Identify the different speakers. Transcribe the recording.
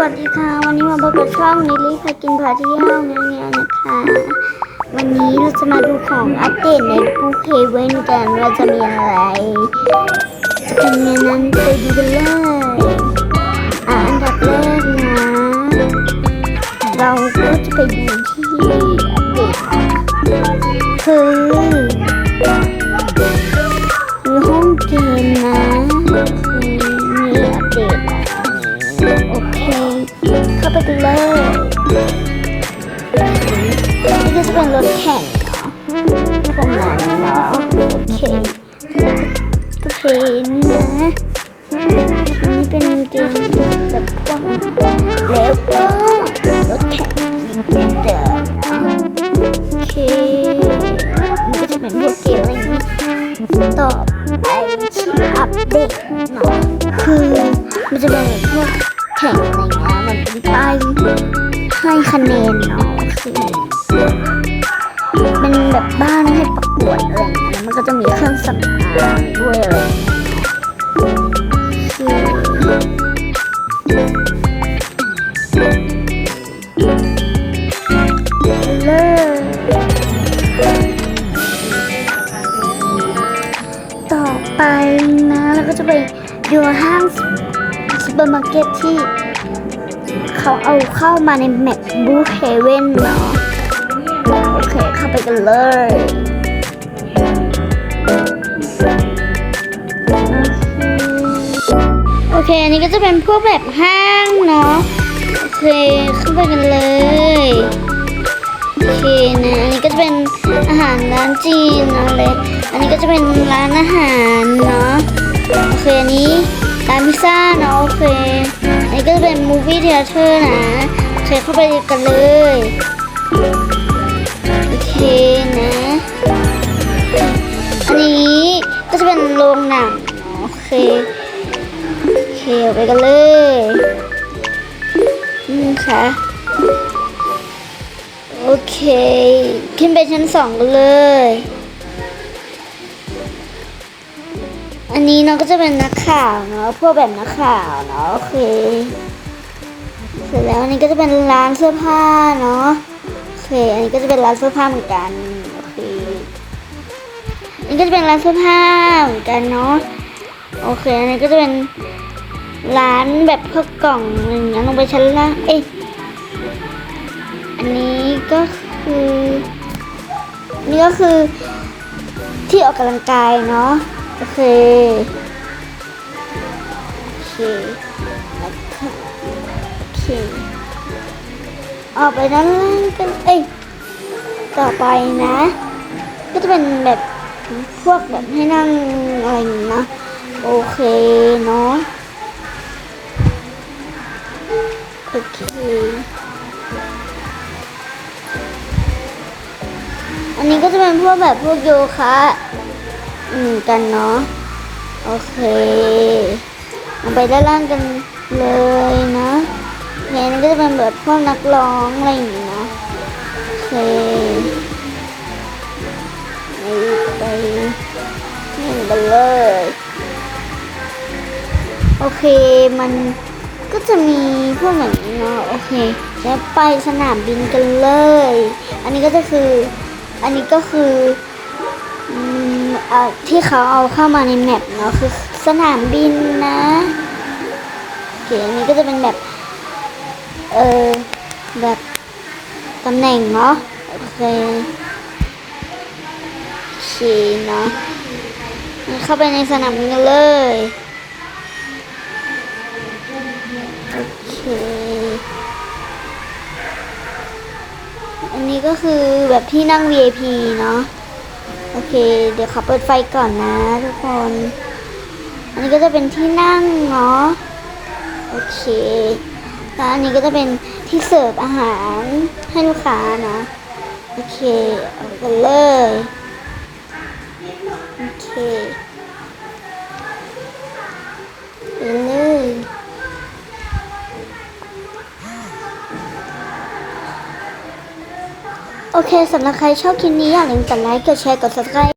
Speaker 1: วัสดีค่ะ วันนี้มาพบกับช่องนิลลี่พากินพาเที่ยวเงี้ยนะคะ วันนี้เราจะมาดูของอัปเดตในบูเคเว่นกันว่าจะมีอะไร จะเป็นยังไงนั้นไปดูกันเลยอะอันดับแรกนะ เราก็จะไปดูที่อัปเดตคือคือห้องเกมนะมีอัปเดต ไปกันเลยนี่ก็จะเป็นรถแข่งเนาะพวกนั้นเนาะโอเคโอเคนี่นะนี่เป็นเกมแบบพวกแล้วก็รถแข่งเดิมเนาะโอเคนี่ก็จะเป็นพวกเกมอะไรนี้ต่อไปที่อัปเดตเนาะคือมันจะเป็นพวกแข่งอะไรเงี้ย มันเป็นป้ายให้คะแนนเนาะคือเป็นแบบบ้านให้ประกวดอะไรเงี้ยแล้วมันก็จะมีเครื่องสำอางด้วยอะไรเงี้ยคือเลิกต่อไปนะ แล้วก็จะไปดูห้างซูเปอร์มาร์เก็ตที่ เขาเอาเข้ามาในแมปบูเฮเว่นเนาะโอเคเข้าไปกันเลยโอเคอันนี้ก็จะเป็นพวกแบบห้างเนาะโอเคเข้าไปกันเลยโอเคนะอันนี้ก็จะเป็นอาหารร้านจีนเนาะเลยอันนี้ก็จะเป็นร้านอาหารเนาะโอเคอันนี้ร้านพิซซ่าเนาะโอเค เป็นมูฟวี่เทเตอนะเคเข้าไปกันเลย โอเคนะ อันนี้ก็จะเป็นโรงหนังเนาะโอเค โอเคเไปกันเลยนี่ค่ะ โอเค ขึ้นไปชั้นสองกันเลยอันนี้เนาะก็จะเป็นนักข่าวเนาะพวกแบบนักข่าวเนาะโอเค เสร็จแล้วอันนี้ก็จะเป็นร้านเสื้อผ้าเนาะโอเคอันนี้ก็จะเป็นร้านเสื้อผ้าเหมือนกันโอเคอันนี้ก็จะเป็นร้านเสื้อผ้าเหมือนกันเนาะโอเคอันนี้ก็จะเป็นร้านแบบพวกล่องอย่างเงี้ยลงไปชั้นล่างเอ้ยอันนี้ก็คือนี่ก็คือที่ออกกำลังกายเนาะโอเคโอเคแล้วก็ เคออกไปด้านล่างกันเอ้ยต่อไปนะ ก็จะเป็นแบบพวกแบบให้นั่งอะไรอย่างนะโอเคเนาะโอเค อันนี้ก็จะเป็นพวกแบบพวกโยคะอืมกันเนาะ โอเคลงไปด้านล่างกันเลยนะ เนี่ยนี่ก็จะเป็นแบบพวกนักร้องอะไรอย่างงี้นะโอเคไปไปนี่กันเลยโอเคมันก็จะมีพวกอย่างนี้เนาะโอเคแล้วไปสนามบินกันเลย อันนี้ก็จะคืออันนี้ก็คืออืมที่เขาเอาเข้ามาในแมปเนาะคือสนามบินนะโอเคอันนี้ก็จะเป็นแบบ เออ แบบตำแหน่งเนาะโอเคโอเคเนาะเข้าไปในสนามกันเลยโอเคอันนี้ก็คือแบบที่นั่ง VIP เนาะโอเค เดี๋ยวขอเปิดไฟก่อนนะทุกคน อันนี้ก็จะเป็นที่นั่งเนาะโอเค แล้วอันนี้ก็จะเป็นที่เสิร์ฟอาหารให้ลูกค้านะ โอเคเอาไปเลย โอเคไปเลยโอเคสำหรับใครชอบคลิปนี้อย่าลืมกดไลค์ กดแชร์ กด subscribe